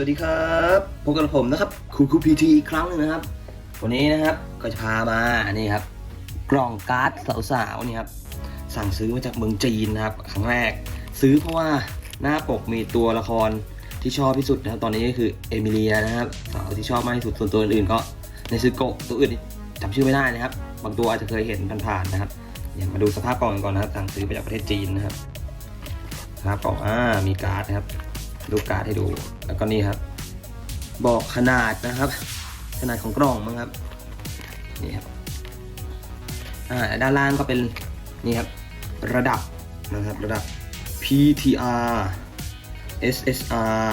วัสดีครับพบกับผมนะครับคูคูพีทีอีกครั้งหนึ่งนะครับ วันนี้นะครับก็จะพามาอันนี้ครับ กล่องการ์ดสาวๆนี่ครับสั่งซื้อมาจากเมืองจีนนะครับครั้งแรก ซื้อเพราะว่าหน้าปกมีตัวละครที่ชอบที่สุดนะครับตอนนี้ก็คือเอมิเลียนะครับสาวที่ชอบมากที่สุดส่วนตัวอื่นก็ในซึโกะตัวอื่นจำชื่อไม่ได้นะครับ บางตัวอาจจะเคยเห็นผ่านๆนะครับเดี๋ยมาดูสภาพกล่องกันก่อนนะครับสั่งซื้อมาจากประเทศจีนนะครับสภาพกล่องอ่ามีการ์ดนะครับ ดูการ์ดให้ดู แล้วก็นี่ครับ บอกขนาดนะครับ ขนาดของกล่องมั้งครับ นี่ครับ อ่า ด้านล่างก็เป็น นี่ครับ ระดับนะครับ ระดับ PTR SSR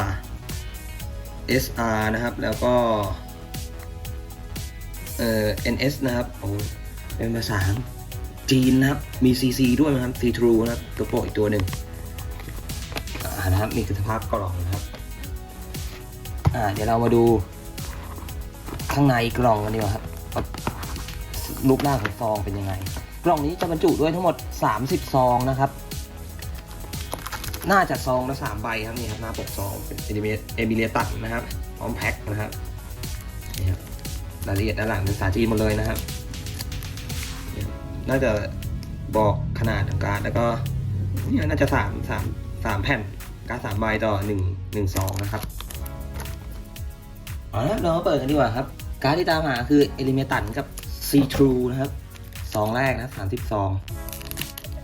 SR นะครับ แล้วก็ เอ่อ NS นะครับโอ้เป็นภาษาจีนนะครับ มี CC ด้วยนะครับ C True นะครับ ตัวโปรอีกตัวหนึ่ง นะครับนี่คือสภาพกล่องนะครับอ่าเดี๋ยวเรามาดูข้างในกล่องกันดีกว่าครับรูปร่างของซองเป็นยังไง กล่องนี้จะบรรจุด้วยทั้งหมด 30 ซองนะครับ น่าจะซองละสามใบครับนี่ครับหน้าปกซองเป็นเอมิเลียเอมิเลียตัดนะครับพร้อมแพ็คนะครับนี่ครับรายละเอียดด้านหลังเป็นภาษาจีนหมดเลยนะครับ น่าจะบอกขนาดของการแล้วก็นี่น่าจะสามสามสามแผ่น การดสามใบต่อหนึ่งหนึ่งซองนะครับเอาละเรามาเปิดกันดีกว่าครับ การดที่ตามหาคือเอลิเมตันกับซีทรูนะครับซองแรกนะสามสิบซอง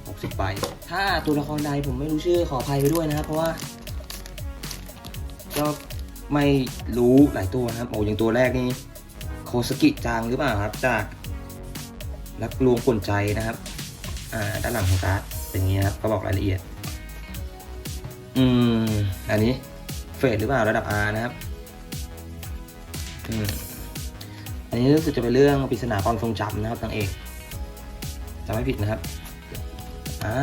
หกสิบใบถ้าตัวละครใดผมไม่รู้ชื่อขออภัยไปด้วยนะครับ เพราะว่า ก็ไม่รู้หลายตัวนะครับโอ้อย่างตัวแรกนี่โคสกิจังหรือเปล่าครับ จากรักลวงปุ่นใจนะครับ อ่าด้านหลังของการ์ดเป็นอย่างนี้ครับก็บอกรายละเอียด อืม อันนี้เฟดหรือเปล่าระดับ R นะครับอืมอันนี้รู้สึกจะเป็นเรื่องปริศนาความทรงจำนะครับทางเอกจำไม่ผิดนะครับอ่า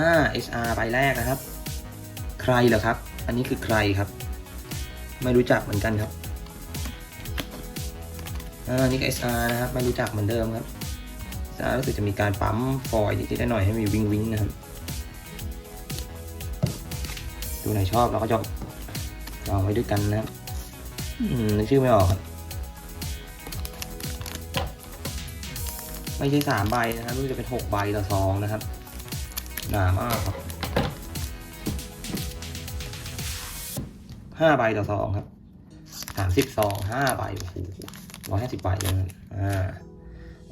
SR ใบแรกนะครับ ใครเหรอครับ อันนี้คือใครครับ ไม่รู้จักเหมือนกันครับอ่านี่ก็ SR นะครับ ไม่รู้จักเหมือนเดิมครับ SR รู้สึกจะมีการปั๊มฟอยล์นิดๆหน่อยๆให้มีวิงวิงนะครับ ดูไหนชอบเราก็จะลองไว้ด้วยกันนะอืมนึกชื่อไม่ออกไม่ใช่สามใบนะครับรู้จะเป็นหกใบต่อซองนะครับหนามากครับห้าใบต่อซองครับสามสิบซองห้าใบโอ้โหร้อยห้าสิบใบเลยอ่า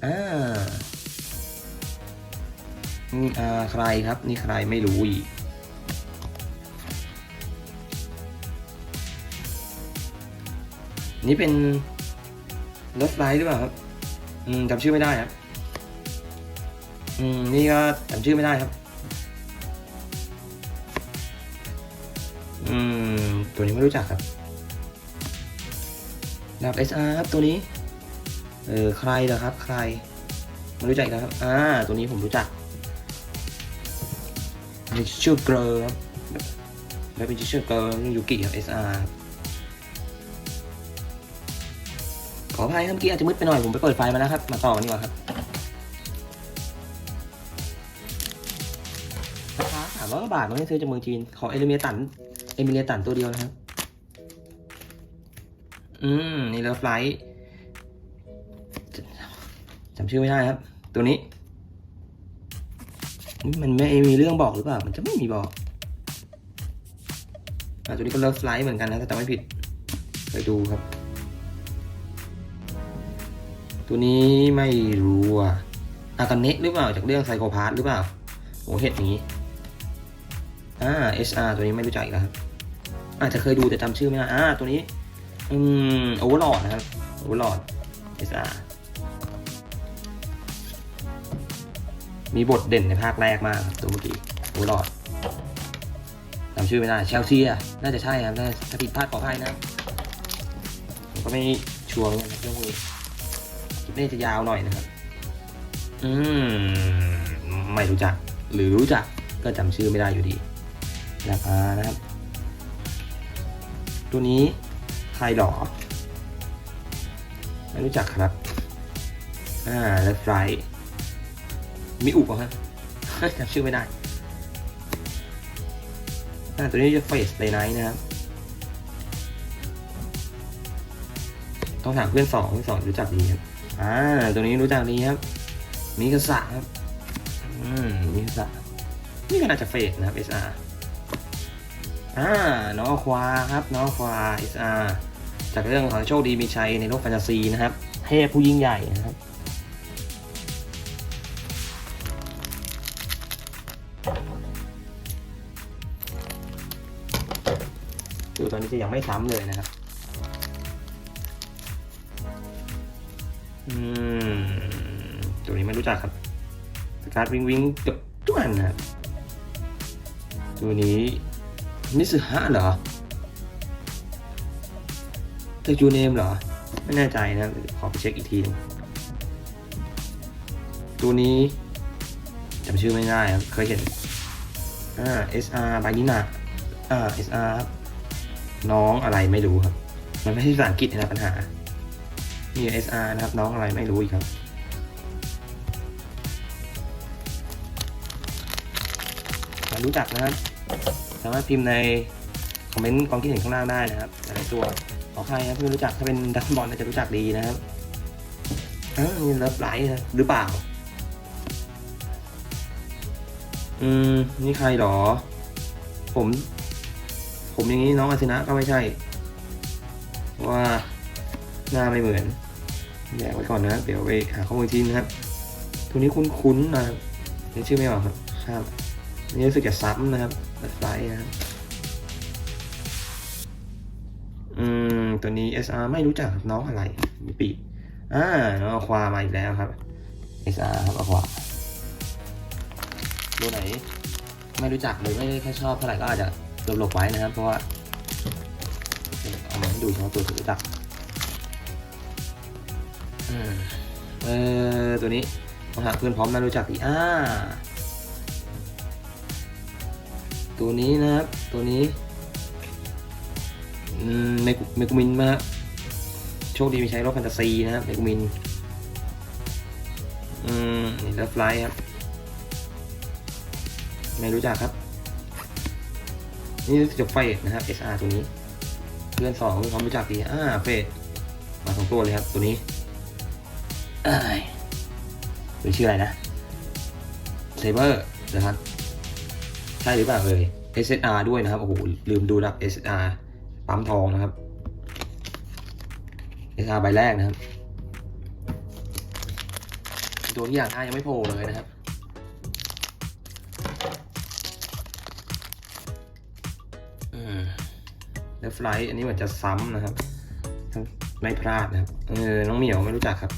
อ่านี่อ่าใครครับ นี่ใครไม่รู้อีก นี่เป็นรถไฟหรือเปล่าครับอืมจำชื่อไม่ได้ครับอืมนี่ก็จำชื่อไม่ได้ครับ อืม ตัวนี้ไม่รู้จักครับดับ SR ครับตัวนี้ เออใครเหรอครับ ใครไม่รู้จักอีกแล้วครับ อ่า ตัวนี้ผมรู้จักนี่ชื่อเกรอครับแล้วเป็นชื่อเกรอยูกิครับ SR ครั ขออภัยครับเมื่อกี้อาจจะมืดไปหน่อย ผมไปเปิดไฟมาแล้วครับ มาต่อกันดีกว่าครับราคาสามร้อยกว่าบาทมันไม่ซื้อจากเมืองจีน ขอเอลิเมียตัน เอมิเลียตันตัวเดียวนะครับ อืม นี่เลิฟไลท์จำชื่อไม่ได้ครับ ตัวนี้ มันไม่มีเรื่องบอกหรือเปล่า มันจะไม่มีบอกอะตัวนี้ก็เลิฟไลท์เหมือนกันนะถ้าจำไม่ผิด ไปดูครับ ตัวนี้ไม่รู้อะอากาเนะหรือเปล่าจากเรื่องไซโคพาธหรือเปล่าโหเห็ดอย่างนี้อ่า SR ตัวนี้ไม่รู้จักอีกแล้วครับอาจจะเคยดูแต่จำชื่อไม่ได้อ่าตัวนี้ อืมโอเวอร์ลอดนะครับโอเวอร์ลอด SR มีบทเด่นในภาคแรกมากตัวเมื่อกี้โอเวอร์ลอดจำชื่อไม่ได้เชลซีอะน่าจะใช่ครับน่าถ้าผิดพลาดขออภัยนะผมก็ไม่ชัวร์เหมือนกันเรื่องพวกนี้ นี้จะยาวหน่อยนะครับ อืม ไม่รู้จัก หรือรู้จักก็จำชื่อไม่ได้อยู่ดีนะครับนะครับ ตัวนี้ใครหรอ ไม่รู้จักครับ อ่าแล้วไฟมีอุปะฮะจำชื่อไม่ได้อ่าตัวนี้จะเฟสไดไนท์นะครับต้องถามเพื่อนสองเพื่อนสองรู้จักดีครับ อ่าตัวนี้รู้จักดีครับมิกาสะครับ อืมมิกาสะนี่ก็น่าจะเฟดนะครับ SR อ่าน้องควาครับน้องควา SR จากเรื่องของโชคดีมีชัยในโลกแฟนตาซีนะครับเทพผู้ยิ่งใหญ่นะครับดูตอนนี้จะยังไม่ซ้ำเลยนะครับ จักครับ สการ์ดวิงวิงกับทุกอันนะครับตัวนี้นิสฮะเหรอเตจูเนมเหรอ ไม่แน่ใจนะขอไปเช็คอีกทีหนึงตัวนี้จำชื่อไม่ได้ครับเคยเห็นอ่า SR บายินาอ่า SR ครับน้องอะไรไม่รู้ครับ มันไม่ใช่ภาษาอังกฤษนะปัญหานี่ SR นะครับ น้องอะไรไม่รู้อีกครับ รู้จักนะครับ สามารถพิมพ์ในคอมเมนต์ความคิดเห็นข้างล่างได้นะครับหลายตัวขอใครนะที่รู้จักถ้าเป็นดักบอลน่าจะรู้จักดีนะครับอ่านี่เลิฟไลท์นะหรือเปล่า อืม นี่ใครหรอ ผม ผมอย่างนี้น้องอาชินะก็ไม่ใช่ ว่าหน้าไม่เหมือนแยกไว้ก่อนนะ เดี๋ยวไปหาข้อมูลทีนะครับ ตัวนี้คุ้นๆนะครับชื่อไม่ออกครับข้ามอั นี่รู้สึกจะซ้ำนะครับแบบไฟนะครับอืมตัวนี้ SR ไม่รู้จักครับน้องอะไรมีปีกอ่าน้องอความาอีกแล้วครับ SR ครับอควาตัวไหน ไม่รู้จักหรือไม่ได้แค่ชอบเท่าไหร่ก็อาจจะหลบๆไว้นะครับ เพราะว่าเอามาให้ดูเฉพาะตัวที่รู้จักอืมเออตัวนี้ต้องหาเพื่อนพร้อมน่ารู้จักดีอ่า ตัวนี้นะครับ ตัวนี้เมกุมินมาโชคดีมีใช้รถแฟนตาซีนะครับเมกุมินอืมนี่เลิฟไลท์ครับ ไม่รู้จักครับ นี่จะเฟดนะครับ SR ตัวนี้ เพื่อนสองเขารู้จักดีอ่าเฟดมาสองตัวเลยครับ ตัวนี้เอ้ยเป็นชื่ออะไรนะเซเบอร์นะครับ ช่หรือเปล่าเอ่ย SSR ด้วยนะครับ โอ้โห ลืมดูนะครับ SSR ปั๊มทองนะครับ SSR ใบแรกนะครับ ตัวที่อยากได้ยังไม่โผล่เลยนะครับอืมแล้วไฟล์อันนี้เหมือนจะซ้ำนะครับ ไม่พลาดนะครับ เออ น้องเหมียวไม่รู้จักครับ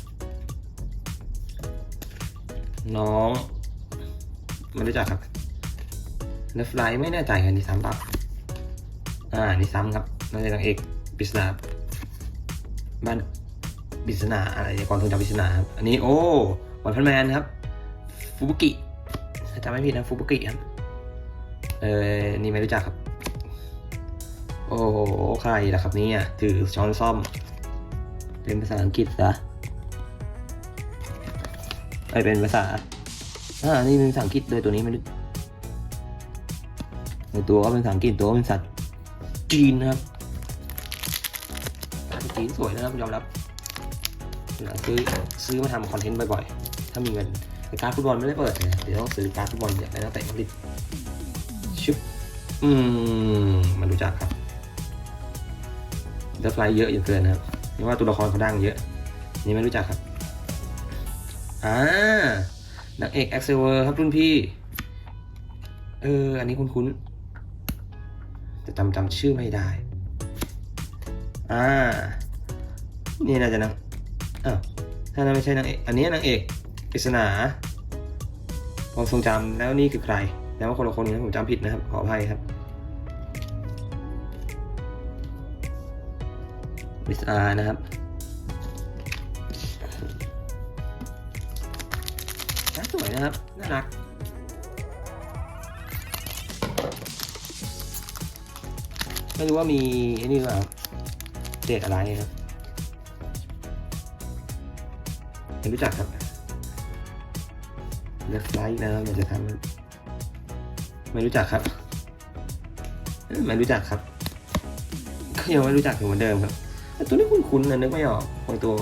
น้อง ไม่รู้จักครับ แล้วไล์ไม่แน่ใจกันนี่ซ้ำปล่าอ่านี่ซ้ำครับน่าจะนางเอกปริศนาบ้านปริศนาอะไรกองทุนจำปริศนาครับอันนี้โอ้วันพันแมนครับฟูบุกิจำไม่ผิดนะฟูบุกิครับเออนี่ไม่รู้จักครับ โอ้โหใครล่ะครับนี่ยถือช้อนซ่อม เป็นภาษาอังกฤษนะไอเป็นภาษาอ่านี่เป็นภาษาอังกฤษโดยตัวนี้ไม่รู้ ตัวก็เป็นภาษาอังกฤษตัวก็เป็นภาษาจีนนะครับภาษาจีนสวยนะครับยอมรับเดี๋ยวซื้อซื้อมาทำคอนเทนต์บ่อยๆ ถ้ามีเงินแต่การฟุตบอลไม่ได้เปิดนะเดี๋ยวต้องซื้อการฟุตบอลอย่างไรตั้งแต่มาดริดชุบอืมมันรู้จักครับเดฟไลท์เยอะอยู่เกินนะครับไม่ว่าตัวละครเขาดังเยอะ นี่ไม่รู้จักครับอ่านางเอกแอ็กเซเวอร์ครับรุ่นพี่ เออ อันนี้คุ้นๆ จำจำชื่อไม่ได้ อ่า นี่น่าจะนางอ้าวถ้านั้นไม่ใช่นางเอก อันนี้นางเอกปริศนาความทรงจำแล้วนี่คือใคร แล้ว่าคนละคนนี้นะผมจำผิดนะครับ ขออภัยครับมิสอานะครับน่าสวยนะครับ น่ารัก ไม่รู้ว่ามีไอ้นี่หรือเปล่าเดทอะไรครับไม่รู้จักครับเลือกไลท์นะครับอยากจะทำไม่รู้จักครับไม่รู้จักครับก็ยังไม่รู้จักอยู่เหมือนเดิมครับตัวนี้คุ้นๆนะนึกไม่ออกบางตัว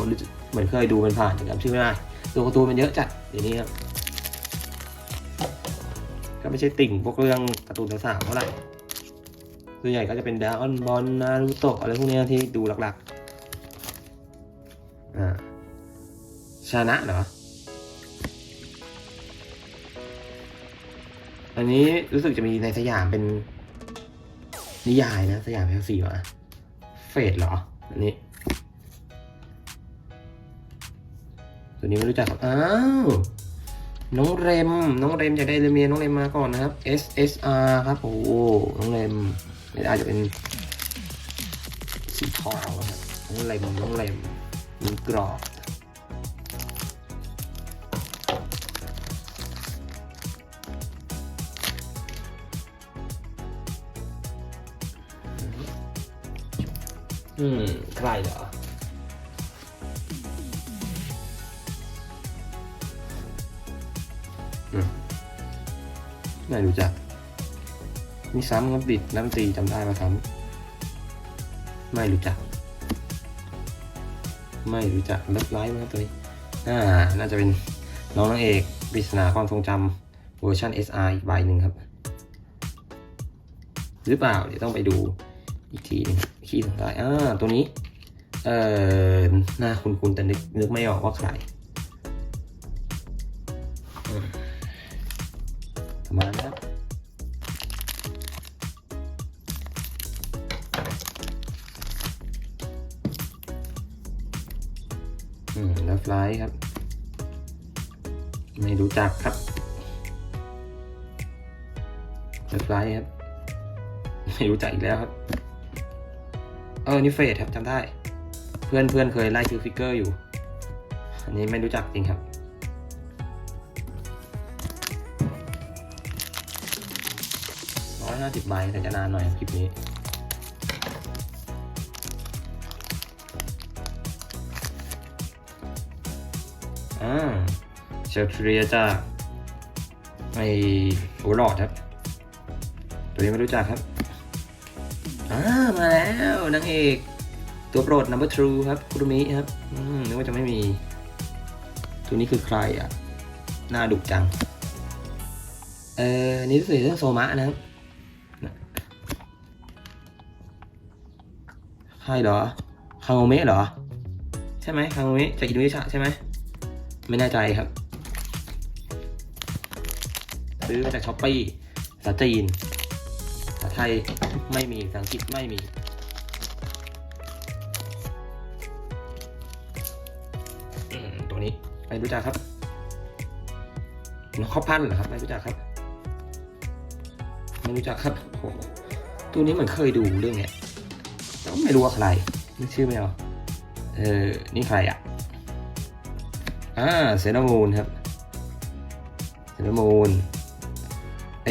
เหมือนเคยดูมันผ่านแต่จำชื่อไม่ได้ตัวการ์ตูนมันเยอะจัดเดี๋ยวนี้ครับก็ไม่ใช่ติ่งพวกเรื่องการ์ตูนสาวๆเท่าไหร่ ส่วนใหญ่ก็จะเป็นดาออนบอลนารูโตะอะไรพวกนี้ที่ดูหลักๆ อ่าชานะเหรอ อันนี้รู้สึกจะมีในสยามเป็น นิยายนะ สยามแฟนซีวะเฟดเหรอ อันนี้ ตัวนี้ไม่รู้จักอ้าวน้องเรม น้องเรมอยากได้เรเมียน้องเรมมาก่อนนะครับ SSR ครับ โอ้โหน้องเรม ไม่ได้จะเป็นสีทองนะครับน้องเรมน้องเรมมีกรอบอืม ใครเหรออืมไม่รู้จัก มีซ้ำครับบิดน้ำตีจำได้มาซ้ำไม่รู้จัก ไม่รู้จักเลิฟไลฟ์นะครับตัวนี้อ่าน่าจะเป็นน้องนางเอกปริศนาความทรงจำเวอร์ชัน SR อีกใบหนึ่งครับ หรือเปล่า เดี๋ยวต้องไปดูอีกทีหนึงขี้สงสัยอ่าตัวนี้ เอ่อหน้าคุ้นๆแต่นึกนึกไม่ออกว่าใครอืมประมาณนะ ครับอืมแล้วไฟล์ครับ ไม่รู้จักครับแล้วไฟล์ครับ ไม่รู้จักอีกแล้วครับ เออนี่เฟสครับจำได้ เพื่อนเพื่อนเคยไล่คิวฟิกเกอร์อยู่ อันนี้ไม่รู้จักจริงครับร้อยห้าสิบใบแต่จะนานหน่อยคลิปนี้ อ่าเชลเทียจากไอโอรอดครับ ตัวนี้ไม่รู้จักครับอ่ามาแล้วนางเอกตัวโปรด number two ครับคุรุมิครับอืมนึกว่าจะไม่มี ตัวนี้คือใครอะหน้าดุจัง เออนี่รู้สึกเรื่องโซมะนะครับใครเหรอคางโงเมะเหรอ ใช่ไหมคางโงเมะจากอินโดนีเซียใช่ไหม ไม่แน่ใจครับ ซื้อมาจากช้อปปี้ภาษาจีนภาษาไทยไม่มีภาษาอังกฤษไม่มี ตัวนี้ไม่รู้จักครับนข้าวปั้นเหรอครับ ไม่รู้จักครับ ไม่รู้จักครับโอ้โหตัวนี้เหมือนเคยดูเรื่องเนี้ยแต่ไม่รู้ว่าใครนึกชื่อไม่ออกเออนี่ใครอะ อ่าเซนามูนครับเซนามูน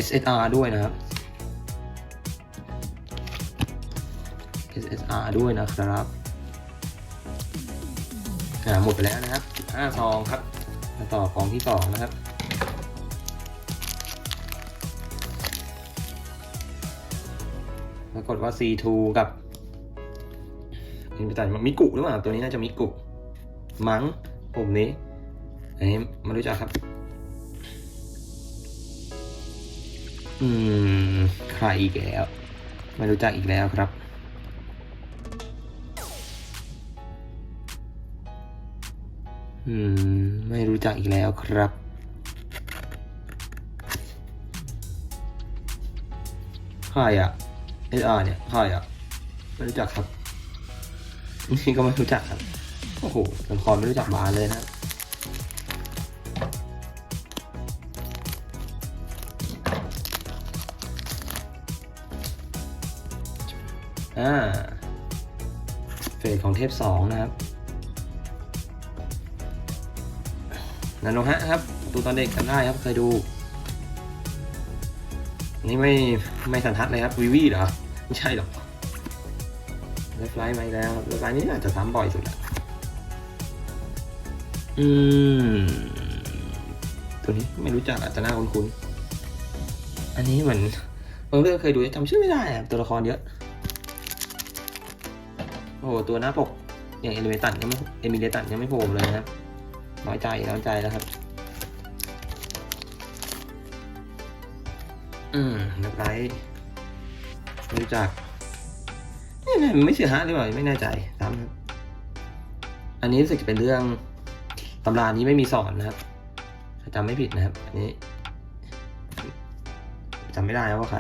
SSR ด้วยนะครับ SSR ด้วยนะครับอ่าหมดไปแล้วนะครับ5ซองครับมาต่อของที่สองนะครับปรากฏว่า C2 กับอินไปตัดมิกุหรือเปล่า ตัวนี้น่าจะมิกุ มั้งปุ่มนี้ อันนี้ไม่รู้จักครับ อืม ใครอีกแล้ว ไม่รู้จักอีกแล้วครับ อืม ไม่รู้จักอีกแล้วครับใครอะเอสอาร์เนี่ยใครอะไม่รู้จักครับ นี่ก็ไม่รู้จักครับ โอ้โหละครไม่รู้จักบานเลยนะ ของเทพสองนะครับนาโนฮะครับดูตอนเด็กกันได้ครับเคยดูนี่ไม่ไม่สันทัดเลยครับวีวีเหรอไม่ใช่หรอกเลฟไลท์มาอีกแล้วเลฟไลท์นี่อาจจะซ้ำบ่อยสุดละอืมตัวนี้ไม่รู้จักอาจจะน่าคุ้นๆอันนี้เหมือนบางเรื่องเคยดูจำชื่อไม่ได้ตัวละครเยอะ อ้โหตัวหน้าปกอย่างเอลิเมตันยังไม่เอมิเลตันยังไม่โผล่เลยนะครับน้อยใจน้อยใจแล้วครับ อืมนับไลท์ไม่รู้จักนี่ไม่เชื่อฮะหรือเปล่าไม่แน่ใจตามครับ อันนี้รู้สึกจะเป็นเรื่องตำรานี้ไม่มีสอนนะครับจำไม่ผิดนะครับ อันนี้จำไม่ได้ว่าใคร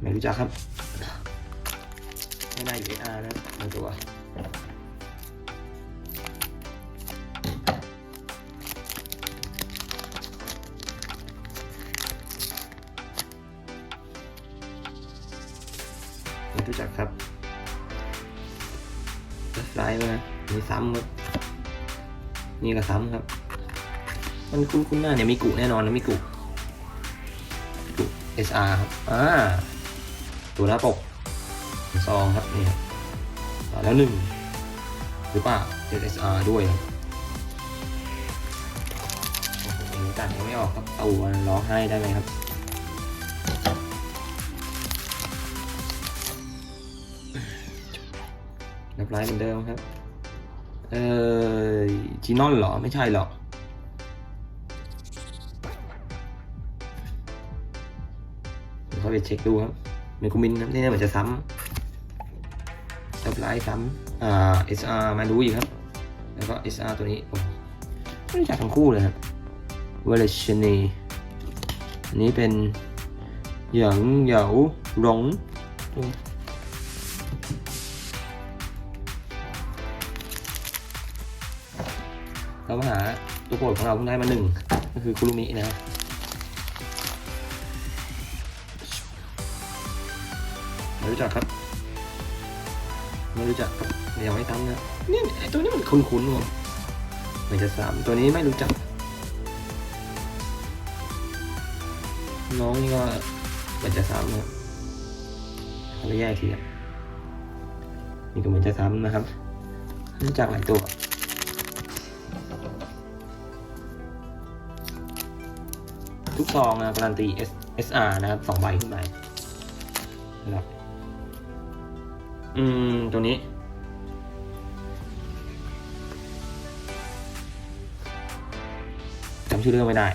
ไม่รู้จักครับ ไม่ได้อยู่เออาร์นะในตัวไม่รู้จักครับไลน์มามีซ้ำครับนี่ก็ซ้ำครับ มันคุ้นคุ้นๆหน้าเนี่ยมีกุแน่นอนนะมีกุกุ SR ครับอ่าตัวหน้าปก ซองครับนี่ครับแล้วหนึ่งหรือเปล่า SSR ด้วยครับโอ้โหยังจัดยังไม่ออกครับเอาร้องไห้ได้ไหมครับเรียบร้อยเหมือนเดิมครับ เออจีนอนเหรอ ไม่ใช่หรอกเดี๋ยวเข้าไปเช็คดูครับเมกูมินครับนี่เนี่ยเหมือนจะซ้ำ เรียบร้อยซ้ำอ่า SR มาดูอีกครับ แล้วก็ SR ตัวนี้โอ้ไม่รู้จักทั้งคู่เลยครับเวลชนีอันนี้เป็นหยางเหยาหลงเรามาหาตัวโปรดของเราเพิ่งได้มาหนึ่งก็คือคุรุมินะครับไม่รู้จักครับ ไม่รู้จักครับยังไม่ตั้งนะนี่ไอตัวนี้มันคุ้นๆว่ะมันจะสามตัวนี้ไม่รู้จัก น้องนี่ก็มันจะซ้ำนะครับเขาไปแยกทีอะนี่ก็เหมือนจะซ้ำนะครับ รู้จักหลายตัวทุกซองนะการันตี S SR นะครับสองใบขึ้นไปนะครับ อืม ตัวนี้ จำชื่อเรื่องไม่ได้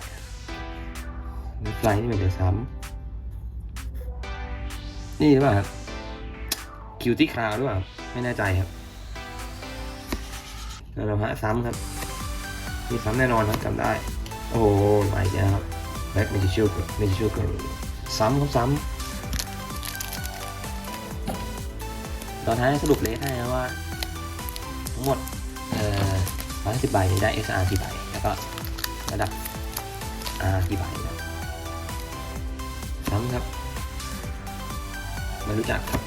ไฟล์นี่เหมือนจะซ้ำนี่หรือเปล่าครับ คิวตี้คราวหรือเปล่า ไม่แน่ใจครับเราฮะซ้ำครับ มีซ้ำแน่นอนครับจำได้ โอ้โหมาอีกแล้วครับแบ็คเมจิเชียลเมจิเชียลเกินซ้ำครับซ้ำ ตอนท้ายสรุปเลทให้นะว่า ทั้งหมดเอ่อร้อยสิบใบได้ SR กี่ใบแล้วก็ระดับ R กี่ใบนะซ้ำครับไม่รู้จักครับ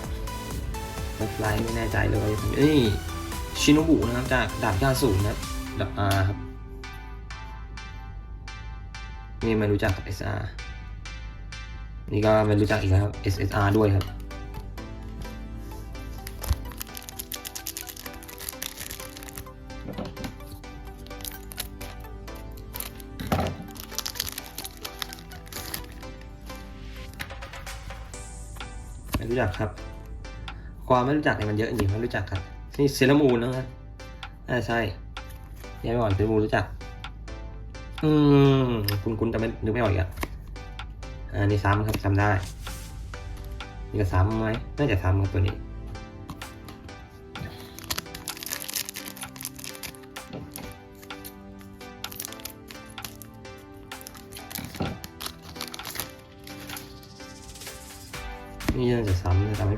รถไฟไม่แน่ใจเลยว่าจะทำนี่ชิน o บุนะครับจากดาบ90นะครับดับ R ครับนี่ไม่รู้จักกับ SR นี่ก็ไม่รู้จักอีกแล้วครับ SSR ด้วยครับ ครับ ความไม่รู้จักเนี่ยมันเยอะจริงไม่รู้จักครับนี่เซรามูนนะครับอ่าใช่ยังไม่อ่อนเซรามูนรู้จัก อืมคุณคุณจะไม่นึกไม่ออกอีกอะอันนี้ซ้ำครับซ้ำได้นี่ก็ซ้ำไหมน่าจะซ้ำครับตัวนี้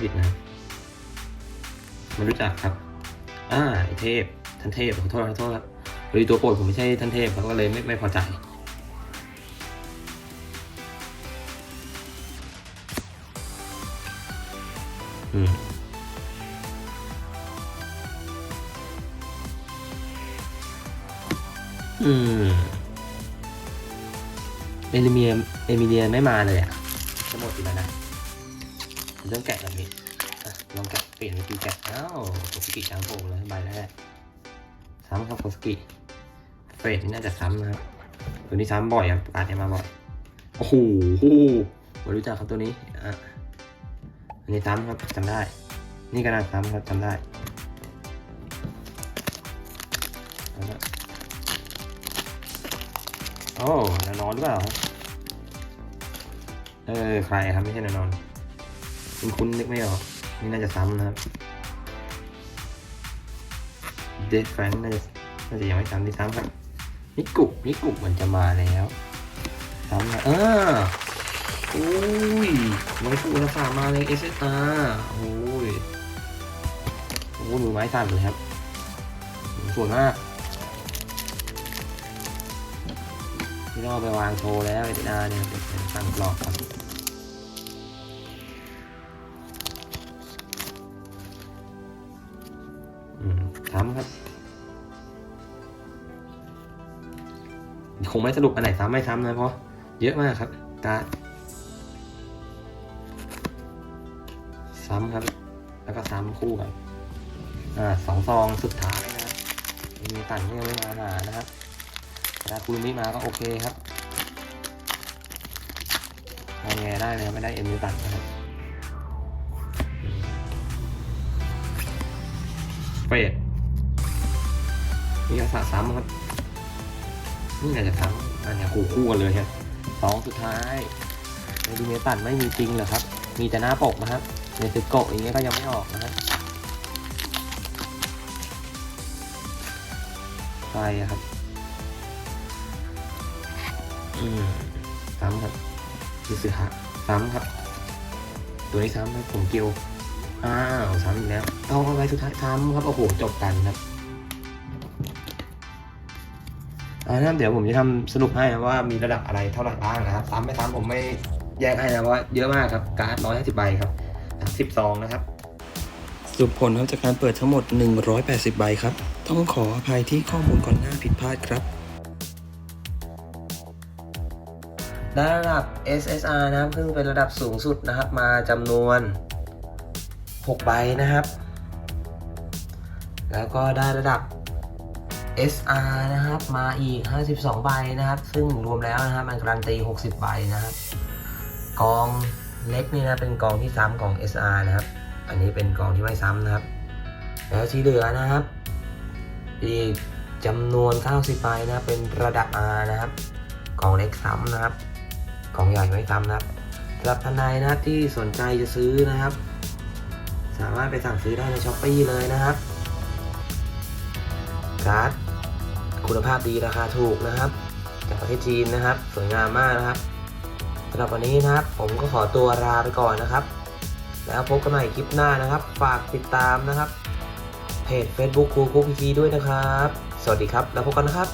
ผิดนะไม่รู้จักครับ อ่าเทพท่านเทพขอโทษขอโทษครับดีตัวโปรดผมไม่ใช่ท่านเทพเขาก็เลยไม่ไม่พอใจอืมอืมเอลิเมียเอมิเลียไม่มาเลยอะจะหมดอีกแล้วนะ เรื่องแกะแบบนี้อ่ลองแกะเปลี่ยนเป็นแกะอ้าวโคสกิช้างโผล่เลยใบแรกซ้ำครับโคสกิเฟรดนี่น่าจะซ้ำนะครับตัวนี้ซ้ำบ่อยอะประกาศเนี่ยมาบ่อยโอ้โหไม่รู้จักครับตัวนี้อะอันนี้ซ้ำครับจำได้ นี่ก็น่าซ้ำครับจำได้แล้วโอ้แนนอนหรือเปล่า เออ ใครครับ ไม่ใช่แนนอน คุณคุณนึกไม่ออก นี่น่าจะซ้ำนะครับ เดฟแฟรงค์น่าจะน่าจะยังไม่ซ้ำที่ซ้ำครับนิกุนิกุมันจะมาแล้วซ้ำนะเออโอ้ยน้องฟูนะฝามาเลย SSR โอ้ยโอ้ยมือไม้สั่นเลยครับสวยมากไม่เอาไปวางโชว์แล้ว SSR เนี่ยเป็นสั่งกรอบครับ คงไม่สรุปอันไหนซ้ำไม่ซ้ำนะเพราะเยอะมากครับการ์ดซ้ำครับ แล้วก็ซ้ำคู่กันอ่าสองซองสุดท้ายนะครับมีตันก็ยังไม่มาหานะครับถ้าคุณไมิมาก็โอเคครับมองแงได้เลยไม่ได้เอ็มมิตันนะครับเฟดนี่ก็สะซ้ำครับ นี่น่าจะซ้ำอันนี้คู่คู่กันเลยครับสองสุดท้ายในดูเมตันไม่มีจริงเหรอครับ มีแต่หน้าปกนะครับในสึโกะอย่างเงี้ยก็ยังไม่ออกนะฮะใครอะครับอืมซ้ำครับมิสึฮะซ้ำครับ ตัวนี้ซ้ำครับผมเกียวอ้าวซ้ำอีกแล้วเอาเอาไปสุดท้ายซ้ำครับโอ้โหจบกันครับ นะครับเดี๋ยวผมจะทำสรุปให้นะว่ามีระดับอะไรเท่าไหร่บ้างนะครับซ้ำไม่ซ้ำผมไม่แยกให้นะเพราะว่าเยอะมากครับการ์ดร้อยห้าสิบใบครับสิบซองนะครับสรุปผลครับจากการเปิดทั้งหมด 180 ใบครับ ต้องขออภัยที่ข้อมูลก่อนหน้าผิดพลาดครับได้ระดับ SSR นะครับซึ่งเป็นระดับสูงสุดนะครับ มาจำนวน 6 ใบนะครับ แล้วก็ได้ระดับ SR นะครับมาอีก 52 ใบนะครับ ซึ่งรวมแล้วนะครับมันการันตี 60 ใบนะครับ กองเล็กนี่นะเป็นกองที่ซ้ำของ SR นะครับ อันนี้เป็นกองที่ไม่ซ้ำนะครับ แล้วที่เหลือนะครับ อีกจำนวน 90 ใบนะครับเป็นระดับ R นะครับกองเล็กซ้ำนะครับกองใหญ่ไม่ซ้ำนะครับสำหรับท่านใดนะที่สนใจจะซื้อนะครับ สามารถไปสั่งซื้อได้ในช้อปปีเลยนะครับการ์ด คุณภาพดีราคาถูกนะครับ จากประเทศจีนนะครับ สวยงามมากนะครับสำหรับวันนี้นะครับ ผมก็ขอตัวลาไปก่อนนะครับ แล้วพบกันใหม่คลิปหน้านะครับ ฝากติดตามนะครับเพจ Facebook ครูคุกพีทีด้วยนะครับ สวัสดีครับ แล้วพบกันนะครับ